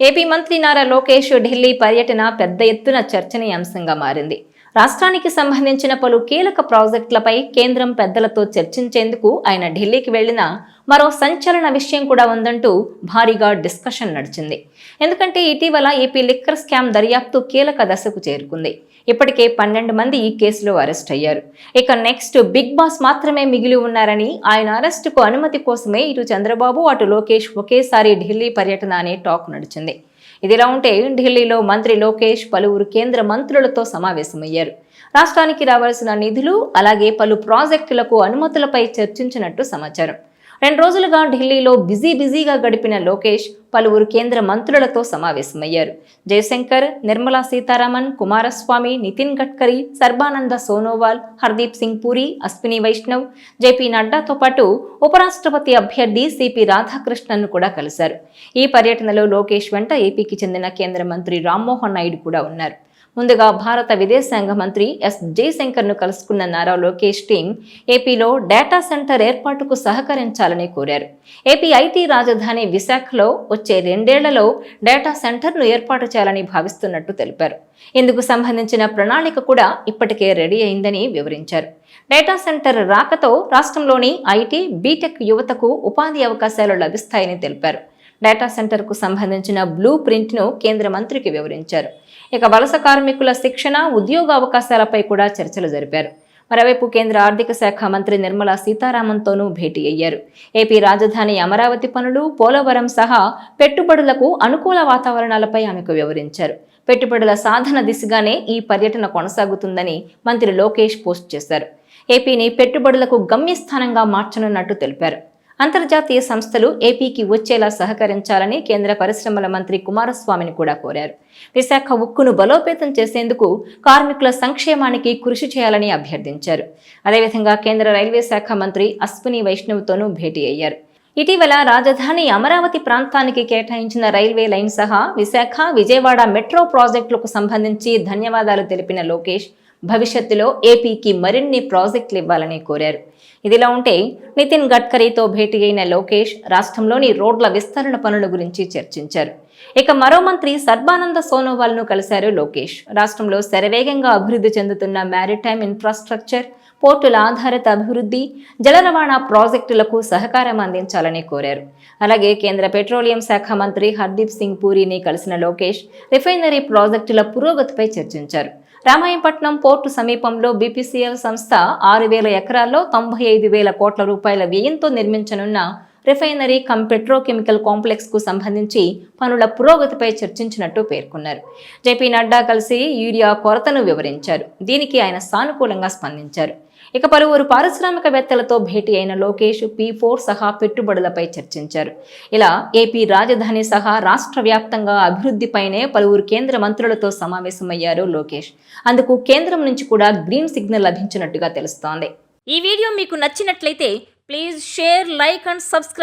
AP మంత్రి నారా లోకేష్ ఢిల్లీ పర్యటన పెద్ద ఎత్తున చర్చనీయాంశంగా మారింది. రాష్ట్రానికి సంబంధించిన పలు కీలక ప్రాజెక్టులపై కేంద్రం పెద్దలతో చర్చించేందుకు ఆయన ఢిల్లీకి వెళ్ళిన మరో సంచలన విషయం కూడా ఉందంటూ భారీగా డిస్కషన్ నడిచింది. ఎందుకంటే ఇటీవల ఏపీ లిక్కర్ స్కామ్ దర్యాప్తు కీలక దశకు చేరుకుంది. ఇప్పటికే పన్నెండు మంది ఈ కేసులో అరెస్ట్ అయ్యారు. ఇక నెక్స్ట్ బిగ్ బాస్ మాత్రమే మిగిలి ఉన్నారని ఆయన అరెస్టుకు అనుమతి కోసమే ఇటు చంద్రబాబు అటు లోకేష్ ఒకేసారి ఢిల్లీ పర్యటన అనే టాక్ నడిచింది. ఇదిలా ఉంటే ఢిల్లీలో మంత్రి లోకేష్ పలువురు కేంద్ర మంత్రులతో సమావేశమయ్యారు. రాష్ట్రానికి రావాల్సిన నిధులు అలాగే పలు ప్రాజెక్టులకు అనుమతులపై చర్చించినట్టు సమాచారం. రెండు రోజులుగా ఢిల్లీలో బిజీ బిజీగా గడిపిన లోకేష్ పలువురు కేంద్ర మంత్రులతో సమావేశమయ్యారు. జయశంకర్ నిర్మలా సీతారామన్ కుమారస్వామి నితిన్ గడ్కరీ సర్బానంద సోనోవాల్ హర్దీప్ సింగ్ పూరి అశ్విని వైష్ణవ్ జేపీ నడ్డాతో పాటు ఉపరాష్ట్రపతి అభ్యర్థి సిపి రాధాకృష్ణన్ను కూడా కలిశారు. ఈ పర్యటనలో లోకేష్ వెంట ఏపీకి చెందిన కేంద్ర మంత్రి రామ్మోహన్ నాయుడు కూడా ఉన్నారు. ముందుగా భారత విదేశాంగ మంత్రి ఎస్ జయశంకర్ను కలుసుకున్న నారా లోకేష్ టీం ఏపీలో డేటా సెంటర్ ఏర్పాటుకు సహకరించాలని కోరారు. ఏపీ ఐటీ రాజధాని విశాఖలో వచ్చే రెండేళ్ళలో డేటా సెంటర్ను ఏర్పాటు చేయాలని భావిస్తున్నట్టు తెలిపారు. ఇందుకు సంబంధించిన ప్రణాళిక కూడా ఇప్పటికే రెడీ అయిందని వివరించారు. డేటా సెంటర్ రాకతో రాష్ట్రంలోని ఐటీ బీటెక్ యువతకు ఉపాధి అవకాశాలు లభిస్తాయని తెలిపారు. డేటా సెంటర్కు సంబంధించిన బ్లూ ప్రింట్ను కేంద్ర మంత్రికి వివరించారు. ఇక వలస కార్మికుల శిక్షణ ఉద్యోగ అవకాశాలపై కూడా చర్చలు జరిపారు. మరోవైపు కేంద్ర ఆర్థిక శాఖ మంత్రి నిర్మలా సీతారామన్తోనూ భేటీ అయ్యారు. ఏపీ రాజధాని అమరావతి పనులు పోలవరం సహా పెట్టుబడులకు అనుకూల వాతావరణాలపై ఆమెకు వివరించారు. పెట్టుబడుల సాధన దిశగానే ఈ పర్యటన కొనసాగుతుందని మంత్రి లోకేష్ పోస్ట్ చేశారు. ఏపీని పెట్టుబడులకు గమ్యస్థానంగా మార్చనున్నట్టు తెలిపారు. అంతర్జాతీయ సంస్థలు ఏపీకి వచ్చేలా సహకరించాలని కేంద్ర పరిశ్రమల మంత్రి కుమారస్వామిని కూడా కోరారు. విశాఖ ఉక్కును బలోపేతం చేసేందుకు కార్మికుల సంక్షేమానికి కృషి చేయాలని అభ్యర్థించారు. అదేవిధంగా కేంద్ర రైల్వే శాఖ మంత్రి అశ్విని వైష్ణవ్తోనూ భేటీ అయ్యారు. ఇటీవల రాజధాని అమరావతి ప్రాంతానికి కేటాయించిన రైల్వే లైన్ సహా విశాఖ విజయవాడ మెట్రో ప్రాజెక్టులకు సంబంధించి ధన్యవాదాలు తెలిపిన లోకేష్ భవిష్యత్తులో ఏపీకి మరిన్ని ప్రాజెక్టులు ఇవ్వాలని కోరారు. ఇదిలా ఉంటే నితిన్ గడ్కరీతో భేటీ అయిన లోకేష్ రాష్ట్రంలోని రోడ్ల విస్తరణ పనుల గురించి చర్చించారు. ఇక మరో మంత్రి సర్బానంద సోనోవాల్ను కలిశారు లోకేష్. రాష్ట్రంలో శరవేగంగా అభివృద్ధి చెందుతున్న మ్యారిటైమ్ ఇన్ఫ్రాస్ట్రక్చర్ పోర్టుల ఆధారిత అభివృద్ధి జల రవాణా ప్రాజెక్టులకు సహకారం అందించాలని కోరారు. అలాగే కేంద్ర పెట్రోలియం శాఖ మంత్రి హర్దీప్ సింగ్ పూరిని కలిసిన లోకేష్ రిఫైనరీ ప్రాజెక్టుల పురోగతిపై చర్చించారు. రామాయంపట్నం పోర్టు సమీపంలో బీపీసీఎల్ సంస్థ ఆరు వేల ఎకరాల్లో తొంభై ఐదు వేల కోట్ల రూపాయల వ్యయంతో నిర్మించనున్న రిఫైనరీ కమ్ పెట్రోకెమికల్ కాంప్లెక్స్కు సంబంధించి పనుల పురోగతిపై చర్చించినట్టు పేర్కొన్నారు. జేపీ నడ్డా కలిసి యూరియా కొరతను వివరించారు. దీనికి ఆయన సానుకూలంగా స్పందించారు. ఇక పలువురు పారిశ్రామికవేత్తలతో భేటీ అయిన లోకేష్ పీ ఫోర్ సహా పెట్టుబడులపై చర్చించారు. ఇలా ఏపీ రాజధాని సహా రాష్ట్ర వ్యాప్తంగా అభివృద్ధిపైనే పలువురు కేంద్ర మంత్రులతో సమావేశమయ్యారు లోకేష్. అందుకు కేంద్రం నుంచి కూడా గ్రీన్ సిగ్నల్ లభించినట్టుగా తెలుస్తోంది. ఈ వీడియో మీకు నచ్చినట్లయితే please share like and subscribe